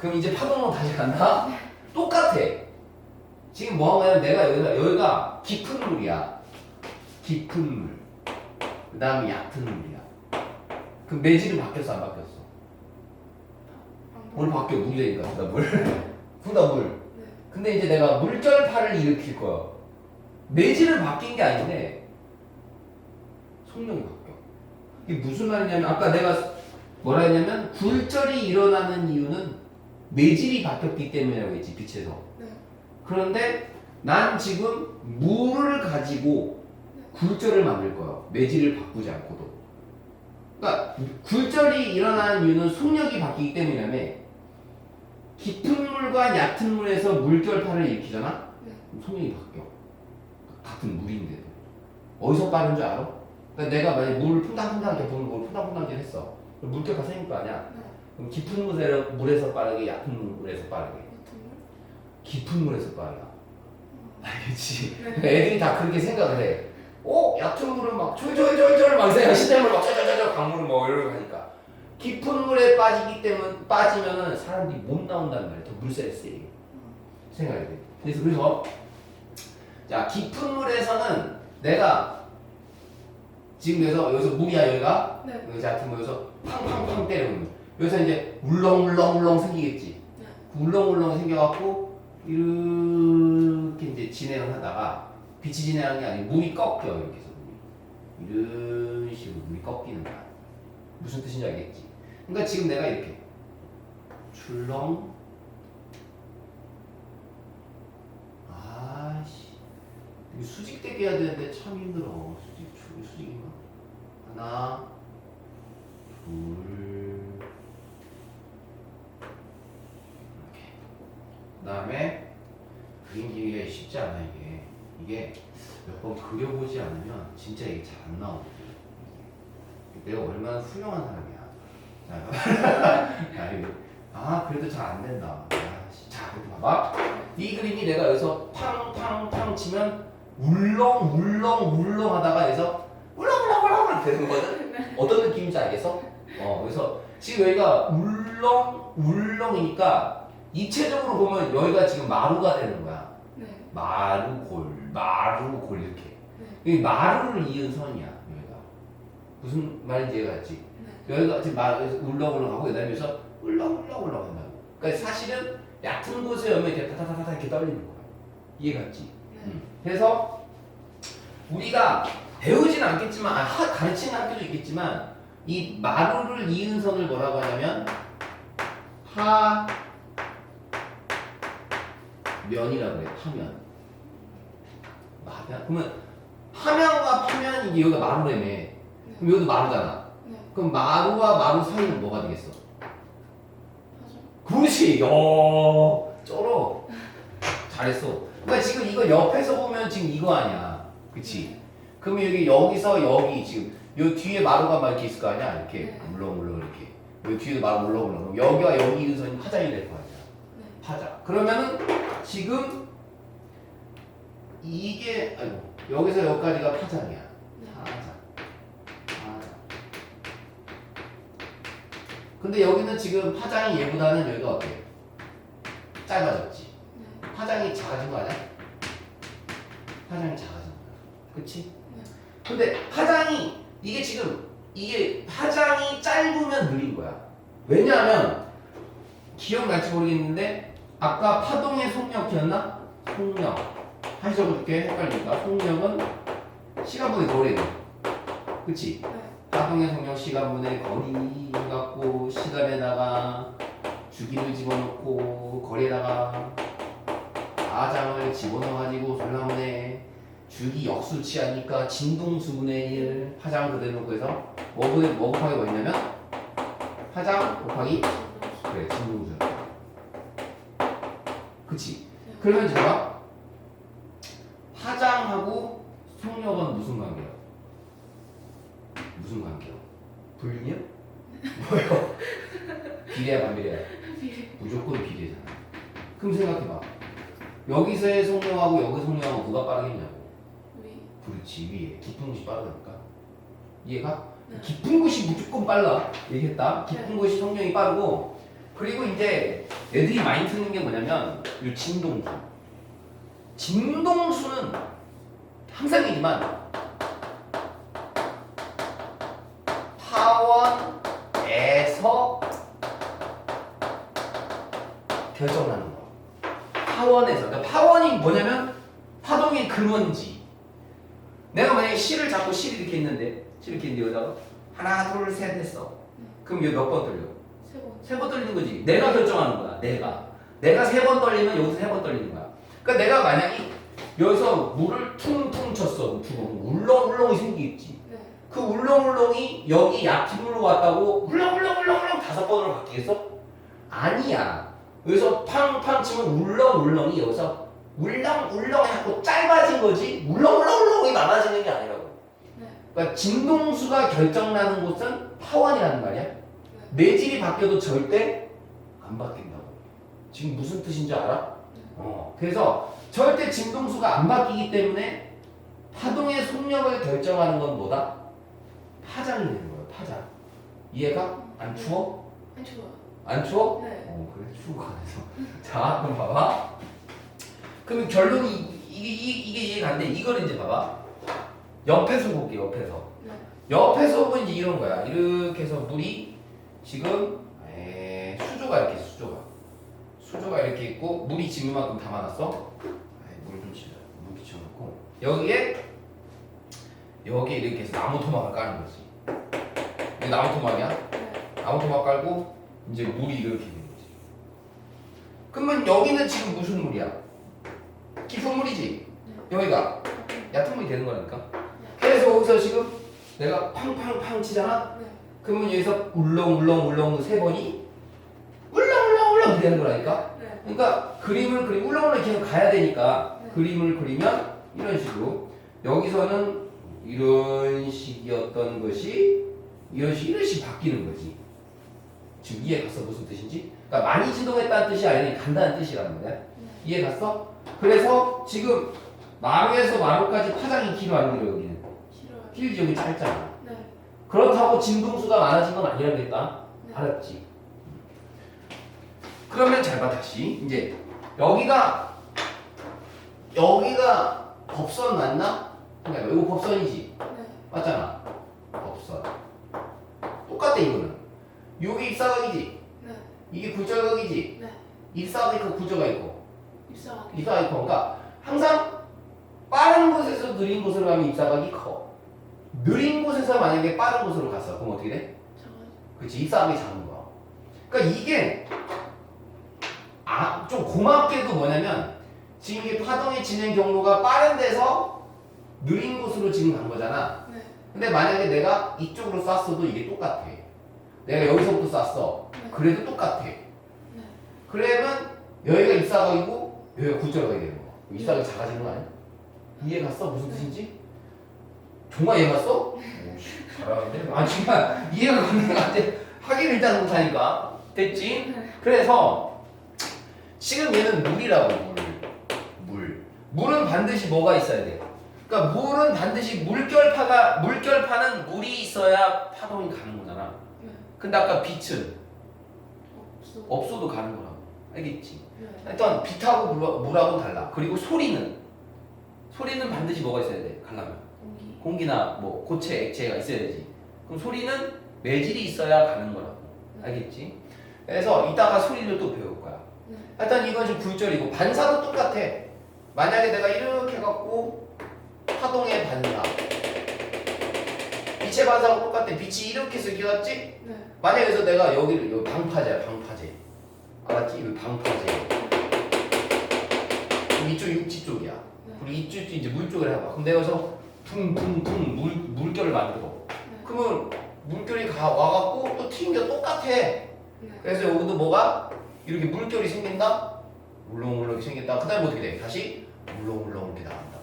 그럼 이제 파동으로 다시 간다? 똑같아. 지금 뭐 하냐면 내가 여기가, 여기가 깊은 물이야. 깊은 물. 그 다음에 얕은 물이야. 그럼 매질은 바뀌었어, 안 바뀌었어? 오늘 바뀌어, 물이 되니까. 나 물. 물. 네. 근데 이제 내가 물결파를 일으킬 거야. 매질은 바뀐 게 아닌데, 속력이 바뀌어. 이게 무슨 말이냐면, 아까 내가 뭐라 했냐면, 굴절이 일어나는 이유는 매질이 바뀌었기 때문이라고 했지, 빛에서. 네. 그런데 난 지금 물을 가지고 굴절을 만들 거야. 매질을 바꾸지 않고도. 그러니까 굴절이 일어나는 이유는 속력이 바뀌기 때문이라며 깊은 물과 얕은 물에서 물결파를 일으키잖아? 네. 속력이 바뀌어. 같은 물인데도. 어디서 빠른 줄 알아? 그러니까 내가 만약에 물을 퐁당퐁당하게 부는 걸 퐁당퐁당하게 했어. 그럼 물결파 생길 거 아니야? 네. 그럼 깊은 물에서, 물에서 빠르게 얕은 물에서 빠르게. 깊은 물에서 빨라. 알겠지? 네. 애들이 다 그렇게 생각을 해. 어? 얕은 물은 막 졸졸졸졸 막 생각, 시냇물 막 졸졸졸졸 강물은 뭐 이러고 하니까. 깊은 물에 빠지기 때문에 빠지면은 사람들이 못 나온다는 말이야. 더 물살이 세요. 생각이 돼. 그래서 그래서 자 깊은 물에서는 내가 지금 여기서 여기서 물이야 여기가 네. 여기 얕은 물 여기서 팡팡팡 거. 여기서 이제 울렁울렁울렁 생기겠지. 네. 그 울렁울렁 생겨갖고 이렇게 이제 진행을 하다가 빛이 진행하는 게 아니고 물이 꺾여 이렇게 해서 물이 이런 식으로 물이 꺾이는 거야 무슨 뜻인지 알겠지? 그러니까 지금 내가 이렇게 출렁 아씨 수직되게 해야 되는데 참 힘들어 수직 출 수직인가? 하나 둘 이렇게 그 다음에 그림기가 쉽지 않아 이게 이게 몇 번 그려보지 않으면 진짜 이게 잘 안 나오거든 내가 얼마나 훌륭한 사람이야. 아 그래도 잘 안 된다 아, 씨. 자 봐봐 이 그림이 내가 여기서 팡팡팡 치면 울렁 울렁 울렁 하다가 여기서 울렁 울렁 울렁 되는 거거든 어떤 느낌인지 알겠어? 어 그래서 지금 여기가 울렁 울렁이니까 입체적으로 보면 여기가 지금 마루가 되는 거야. 네. 마루골, 마루골 이렇게. 네. 이 마루를 이은 선이야 여기가. 무슨 말인지 이해가지? 네. 여기가 지금 마루 울렁울렁하고 그다음에 여기서 울렁울렁울렁 한다고. 그러니까 사실은 얕은 곳에 오면 이렇게 타타타타 이렇게 떨리는 거야. 이해갔지? 네. 음. 그래서 우리가 배우지는 않겠지만 아, 하- 가르치는 학교도 있겠지만 이 마루를 이은 선을 뭐라고 하냐면 하 면이라고 그래 하면. 마면 그러면 하면과 파면 이게 여기가 마루라며 그럼 여기도 마루잖아. 네. 그럼 마루와 마루 사이는 뭐가 되겠어? 그렇지. 야 쩔어. 잘했어. 그러니까 지금 이거 옆에서 보면 지금 이거 아니야. 그치? 그럼 여기 여기서 여기 지금 요 뒤에 마루가 막 이렇게 있을 거 아니야? 이렇게 네. 물렁물렁 이렇게. 여기 뒤에도 마루 물렁물렁. 그럼 여기와 여기 이은선이 파장이 될 거 아니야. 네. 파장. 그러면은 지금 이게 아이고 여기서 여기까지가 파장이야 네. 파장 파장 근데 여기는 지금 파장이 얘보다는 여기가 어때? 짧아졌지 네. 파장이 작아진 거 아니야? 파장이 작아진 거야. 그치? 네. 근데 파장이, 이게 지금, 이게 파장이 짧으면 느린 거야. 왜냐하면, 기억날지 모르겠는데, 아까 파동의 속력 기억나? 속력. 다시 적어줄게. 헷갈리니까. 속력은 시간분의 거리래. 그치? 네. 파동의 속력 시간분의 거리 갖고 시간에다가 주기를 집어넣고 거리에다가 파장을 집어넣어가지고 설라문에 주기 역수치 하니까 진동수분의 1 파장 그대로 놓고 해서 뭐, 곱하기- 뭐 곱하기 뭐 있냐면 파장 곱하기 그래 진동수 그치 네. 그러면 봐봐 파장하고 속력은 무슨 관계야? 무슨 관계야? 불리냐? 뭐요? 비례야 반비례야? 무조건 비례잖아. 그럼 생각해봐. 여기서의 속력하고 여기 속력하고 누가 빠르겠냐고. 그렇지 위에 깊은 곳이 빠르다니까. 이해가? 네. 깊은 곳이 무조건 빨라. 얘기했다. 깊은 곳이 속력이 빠르고 그리고 이제 애들이 많이 듣는 게 뭐냐면 이 진동수. 진동수는 항상이지만 파원에서 결정나는 거. 파원에서. 그러니까 파원이 뭐냐면 파동의 근원지. 내가 만약에 실을 잡고 실 이렇게 있는데 실 이렇게 있는데 여기다가 하나 둘 셋 했어. 그럼 이게 몇번 떨려? 세 번. 떨리는 거지. 내가 결정하는 거야. 내가. 내가 세 번 떨리면 여기서 세 번 떨리는 거야. 그러니까 내가 만약에 여기서 물을 퉁퉁 쳤어. 두 번. 울렁울렁이 생기겠지. 네. 그 울렁울렁이 여기 약진물로 왔다고 울렁울렁울렁울렁 다섯 번으로 바뀌겠어? 아니야. 여기서 팡팡 치면 울렁울렁이 여기서 울렁울렁 해갖고 짧아진 거지 울렁울렁울렁이 많아지는 게 아니라고. 네. 그러니까 진동수가 결정나는 곳은 파원이라는 말이야. 네. 내질이 바뀌어도 절대 안 바뀐다고. 지금 무슨 뜻인지 알아? 네. 어. 그래서 절대 진동수가 안 바뀌기 때문에 파동의 속력을 결정하는 건 뭐다? 파장이 되는 거예요. 파장. 이해가? 안 추워? 안 좋아. 안 추워? 네. 어 그래 것 같아서. 자 그럼 봐봐. 그럼 결론이 이- 이게 이게, 이 게 이해가 안 돼. 이걸 이제 봐봐. 옆에서 볼게 옆에서. 네. 옆에서 보면 이제 이런 거야. 이렇게 해서 물이 지금 에, 수조가 이렇게 수조가 수조가 이렇게 있고 물이 지금 이만큼 담아놨어. 물좀 치자. 물 비춰놓고 여기에 여기에 이렇게 해서 나무 토막을 까는 거지. 이게 나무 토막이야? 네. 나무 토막 깔고 이제 물이 이렇게 있는 거지. 그러면 여기는 지금 무슨 물이야? 깊은 물이지. 여기가 얕은 물이 되는 거니까. 그래서 여기서 지금 내가 팡팡팡 치잖아. 네. 그러면 여기서 울렁 울렁 울렁 세 번이 울렁 울렁 울렁 되는 거라니까. 네. 그러니까 그림을 그리 울렁 울렁 계속 가야 되니까 네. 그림을 그리면 이런 식으로 여기서는 이런 식이었던 것이 이런 식 이런 식 바뀌는 거지. 지금 이해 갔어 무슨 뜻인지? 그러니까 많이 진동했다는 뜻이 아니라 간다는 뜻이라는 거야. 네. 이해 갔어? 그래서 지금 마루에서 마루까지 파장이 길어 안 길어 여기는 싫어요. 길지 여기 짧잖아. 네. 그렇다고 진동수가 많아진 건 아니라겠다. 네. 알았지? 그러면 잘 봐 다시 이제 여기가 여기가 법선 맞나? 그러니까 이거 법선이지 네. 맞잖아 법선 똑같아 이거는 여기 입사각이지 네. 이게 굴절각이지 네. 입사각이 있고 굴절각 있고 입사하기. 입사각이 커 그러니까 항상 빠른 곳에서 느린 곳으로 가면 입사각이 커 느린 곳에서 만약에 빠른 곳으로 갔어 그럼 어떻게 돼? 작아지. 그치 입사함이 작은 거야. 그러니까 이게 아 좀 고맙게도 뭐냐면 지금 이게 파동의 진행 경로가 빠른 데서 느린 곳으로 지금 간 거잖아. 네. 근데 만약에 내가 이쪽으로 쐈어도 이게 똑같아. 내가 여기서부터 쐈어. 네. 그래도 똑같아. 네. 그러면 여기가 입사각이고 여기가 굴절각이 되는 거야. 입사각이 작아지는 거 아니야? 이해 갔어? 무슨 뜻인지? 정말 이해? 오씨 잘하는데? 아 정말 이해가 가는 것 같아. 하긴 일단 못하니까 됐지? 그래서 지금 얘는 물이라고 물. 물. 물은 반드시 뭐가 있어야 돼? 그러니까 물은 반드시 물결파가 물결파는 물이 있어야 파동이 가는 거잖아. 네. 근데 아까 빛은 없어. 없어도 가는 거라고. 알겠지? 네. 일단 빛하고 물, 물하고는 달라. 그리고 소리는 소리는 반드시 뭐가 있어야 돼? 가려면 공기. 공기나 뭐 고체, 액체가 있어야 되지. 그럼 소리는 매질이 있어야 가는 거라고. 알겠지? 그래서 이따가 소리를 또 배울 거야. 네. 일단 이건 지금 굴절이고 반사도 똑같아. 만약에 내가 이렇게 해갖고 파동의 반사 빛의 반사하고 똑같아. 빛이 이렇게 해서 이렇게 갔지? 네. 만약에 그래서 내가 여기를 여기 방파제야 방파제 알았지? 여기 방파제 그럼 이쪽 육지 쪽이야 네. 그리고 이쪽 이제 물 쪽을 해봐 그럼 내가 여기서 퉁퉁퉁 물, 물결을 만들어 네. 그러면 물결이 가, 와갖고 또 튕겨 똑같아 네. 그래서 여기도 뭐가 이렇게 물결이 생긴다 울렁울렁이 생긴다 그 다음에 어떻게 돼? 다시 울렁울렁 이렇게 나간다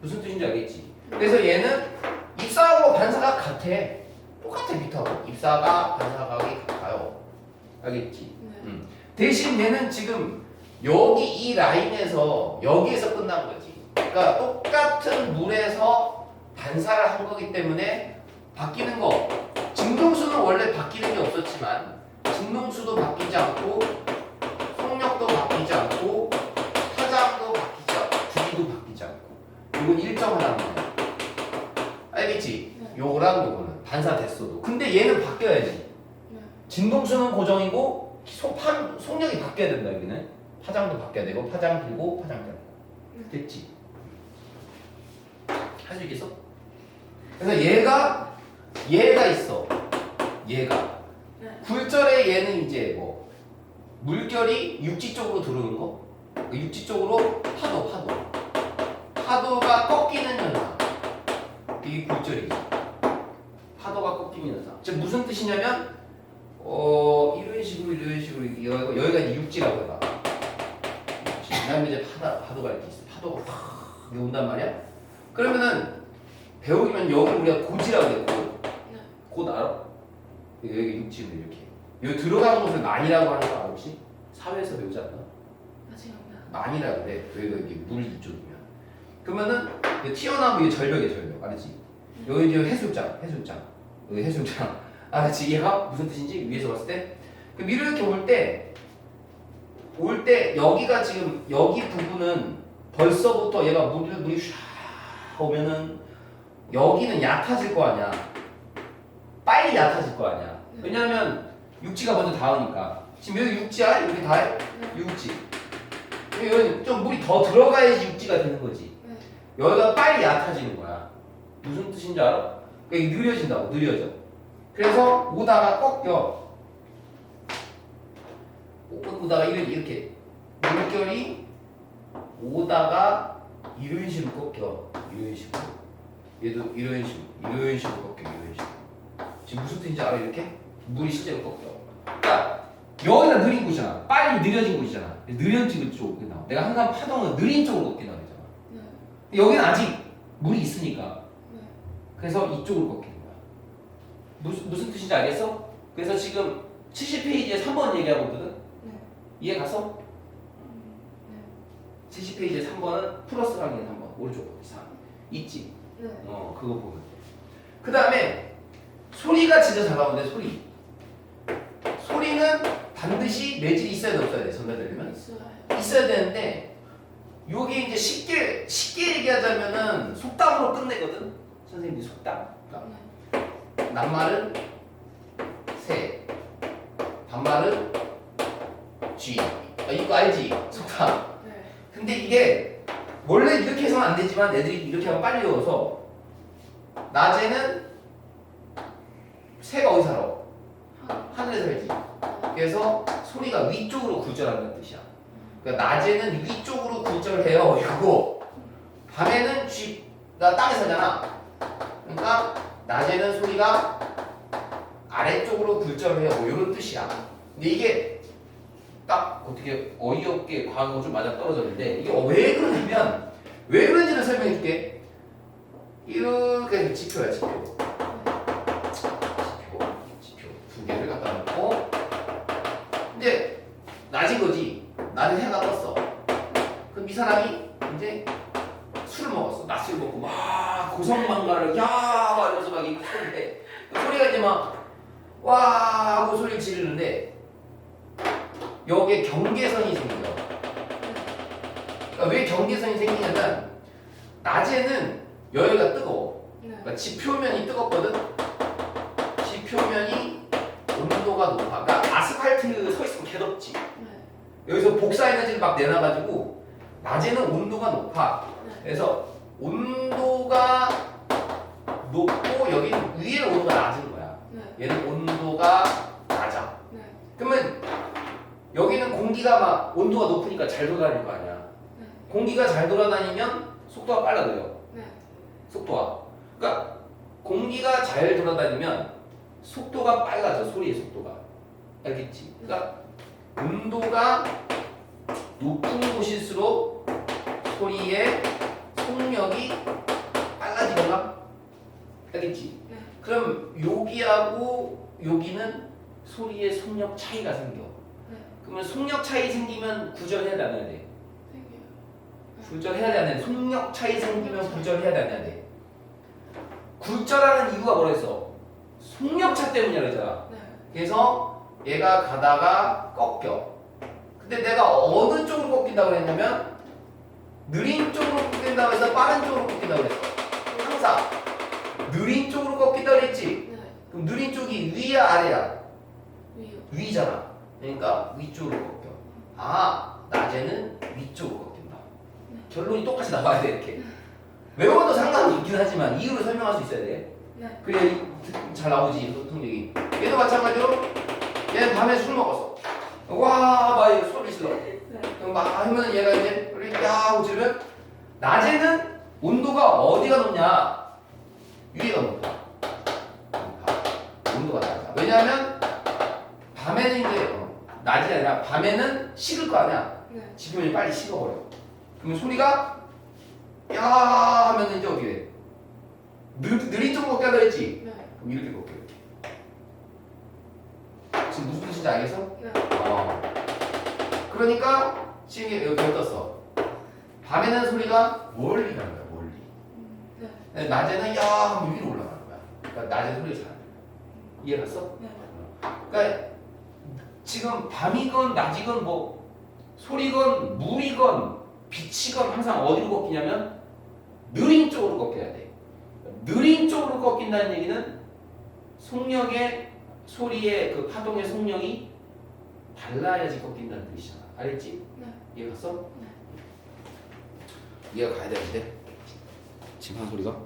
무슨 뜻인지 알겠지? 그래서 얘는 입사하고 반사가 같아 똑같아 빛하고 입사가 반사각이 같아요 알겠지? 네. 대신 얘는 지금 여기 이 라인에서 여기에서 끝난 거지 그러니까 똑같은 물에서 반사를 한 거기 때문에 바뀌는 거 진동수는 원래 바뀌는 게 없었지만 진동수도 바뀌지 않고 속력도 바뀌지 않고 파장도 바뀌지 않고 주기도 바뀌지 않고 이건 일정하다는 거야 알겠지? 네. 요거랑 요거는 반사됐어도 근데 얘는 바뀌어야지 네. 진동수는 고정이고 속, 파, 속력이 바뀌어야 된다 여기는 파장도 바뀌어야 되고 파장 길고 파장 짧고 됐지? 할 수 있겠어? 그래서 얘가 얘가 있어. 얘가. 네. 굴절의 얘는 이제 뭐 물결이 육지 쪽으로 들어오는 거? 그 육지 쪽으로 파도 파도. 파도가 꺾이는 현상. 이게 굴절이지 파도가 꺾이는 현상. 즉 무슨 뜻이냐면 어 이런 식으로 이런 식으로 여기가, 이제 육지라고 해봐. 그다음에 이제 파다, 파도가 이렇게 있어. 파도가 확 온단 말이야 그러면은 배우기면 여기 우리가 고지라고 해 고. 네. 곧 알아? 여기 육지인데 이렇게 여기 들어가는 곳을 만이라고 하는 거 혹시? 사회에서 배우지 않나? 나. 만이라고 그래 여기가 이게 물 이쪽이면 그러면은 튀어나오면 이게 절벽이야 절벽 알았지? 여기 이제 해수욕장 해수욕장 여기 해수욕장 알았지? 얘가 무슨 뜻인지 위에서 봤을 때 그럼 이렇게 올 때 올 때 여기가 지금 여기 부분은 벌써부터 얘가 물이 물이 샤 오면은 여기는 얕아질 거 아니야. 빨리 얕아질 거 아니야. 왜냐면 육지가 먼저 닿으니까. 지금 여기 육지야? 이렇게 닿아? 네. 육지. 여기 좀 물이 더 들어가야지 육지가 되는 거지. 네. 여기가 빨리 얕아지는 거야. 무슨 뜻인지 알아? 그러니까 느려진다고 느려져. 그래서 오다가 꺾여. 오- 오다가 이렇게, 이렇게. 물결이 오다가 이런 식으로 꺾여. 이런 식으로. 얘도 이런 식으로. 이런 식으로 꺾여. 식으로. 지금 무슨 뜻인지 알아? 이렇게? 물이 실제로 꺾여. 그러니까 여기가 느린 곳이잖아. 빨리 느려진 곳이잖아. 느려진 쪽이 나와. 내가 항상 파동은 느린 쪽으로 꺾인다 그랬잖아. 네. 여기는 아직 물이 있으니까. 네. 그래서 이쪽으로 꺾이는 거야. 무슨, 무슨 뜻인지 알겠어? 그래서 지금 70페이지에 3번 얘기하고 있거든? 네. 이해 갔어? 음, 네. 70페이지에 3번은 플러스랑 있는 3번 오른쪽 이상 있지 네. 어 그거 보면 그 다음에 소리가 진짜 잘 나오는데 소리 소리는 반드시 매질이 있어야 돼 없어야 돼 전달되려면 있어요. 있어야 되는데 요게 이제 쉽게 쉽게 얘기하자면은 속담으로 끝내거든 선생님이 속담 그러니까 네. 낱말은 새 반말은 쥐 아, 이거 알지 속담 네. 근데 이게 원래 이렇게 해서는 안 되지만 애들이 이렇게 하면 빨리 외워서 낮에는 새가 어디 살아? 하. 하늘에 살지 네. 그래서 소리가 위쪽으로 굴절한다는 뜻이야 그러니까 낮에는 위쪽으로 굴절해요 이거 밤에는 쥐가 땅에 살잖아 그러니까 낮에는 소리가 아래쪽으로 굴절해요 뭐 이런 뜻이야 근데 이게 딱 어떻게 어이없게 과거가 좀 맞아 떨어졌는데 이게 왜 그러냐면 왜 그런지를 설명해 줄게. 이렇게 지표야 지표. 지표 지표. 두 개를 갖다 놓고. 이제 낮인 거지. 낮에 해가 떴어. 그럼 이 사람이 이제 술을 먹었어. 낮술 먹고 막 고성방가를 야막 이러면서 막그 소리가 이제 막 와 하고 소리를 지르는데 여기에 경계선이 생겨 그러니까 왜 경계선이 생기냐면 낮에는 여기가 뜨거워 네. 그러니까 지표면이 뜨겁거든. 지표면이 온도가 높아. 그러니까 아스팔트 서 있으면 개덥지. 네. 여기서 복사 에너지를 막 내놔가지고 낮에는 온도가 높아. 네. 그래서 온도가 높고 여기는 위에 온도가 낮은 거야. 네. 얘는 온도가 낮아. 네. 그러면 여기는 공기가 막 온도가 높으니까 잘 돌아다닐 거 아니야. 네. 공기가 잘 돌아다니면 속도가 빨라져요. 네. 속도가. 그러니까 공기가 잘 돌아다니면 속도가 빨라져 소리의 속도가. 알겠지? 그러니까 온도가 높은 곳일수록 소리의 속력이 빨라지거나 알겠지? 네. 그럼 여기하고 여기는 소리의 속력 차이가 생겨. 네. 그러면 속력 차이 생기면 구절해야 돼, 안 해야 돼? 굴절해야 돼, 안 돼? 속력 차이 생기면 굴절해야 돼, 안 해야 돼? 굴절하는 이유가 뭐라 했어? 속력 차 때문이라 그랬잖아. 네. 그래서 얘가 가다가 꺾여. 근데 내가 어느 쪽으로 꺾인다고 그랬냐면 느린 쪽으로 꺾인다고 해서 빠른 쪽으로 꺾인다고 그랬어. 항상 느린 쪽으로 꺾인다고 그랬지. 네. 그럼 느린 쪽이 위야 아래야? 위요. 위잖아. 그러니까 위쪽으로 꺾여. 아, 낮에는 위쪽으로 꺾인다. 네. 결론이 똑같이 나와야 돼 이렇게. 외워도 상관이 있긴 하지만 이유를 설명할 수 있어야 돼. 네. 그래야 이- 잘 나오지 소통력이. 얘도 마찬가지로 얘는 밤에 술 먹었어. 와, 막 이거 소리 질러. 네. 그럼 막 하면 얘가 이제 우리 야 하고 지르면 낮에는 온도가 어디가 높냐? 위에가 높아. 높아. 온도가 낮아. 왜냐하면 밤에는 이제 어, 낮이 아니라 밤에는 식을 거 아니야. 네. 지금은 빨리 식어버려. 그러면 소리가 야 하면 이제 어떻게 돼? 느, 느린 쪽으로 꺾여 했지. 네. 그럼 이렇게 꺾여. 이렇게. 지금 무슨 뜻인지 알겠어? 네. 어. 그러니까 지금 여기 떴어. 밤에는 소리가 멀리 가는 거야, 멀리. 음, 네. 근데 낮에는 야 하면 위로 올라가는 거야. 그러니까 낮에 소리가 잘안 들려. 이해 갔어? 네. 그러니까 지금 밤이건 낮이건 뭐 소리건 물이건 빛이건 항상 어디로 꺾이냐면 느린 쪽으로 꺾여야 돼. 느린 쪽으로 꺾인다는 얘기는 속력의 소리의 그 파동의 속력이 달라야지 꺾인다는 뜻이잖아. 알겠지? 네. 이해 갔어? 네. 이해가 가야 되는데 지금 한 소리가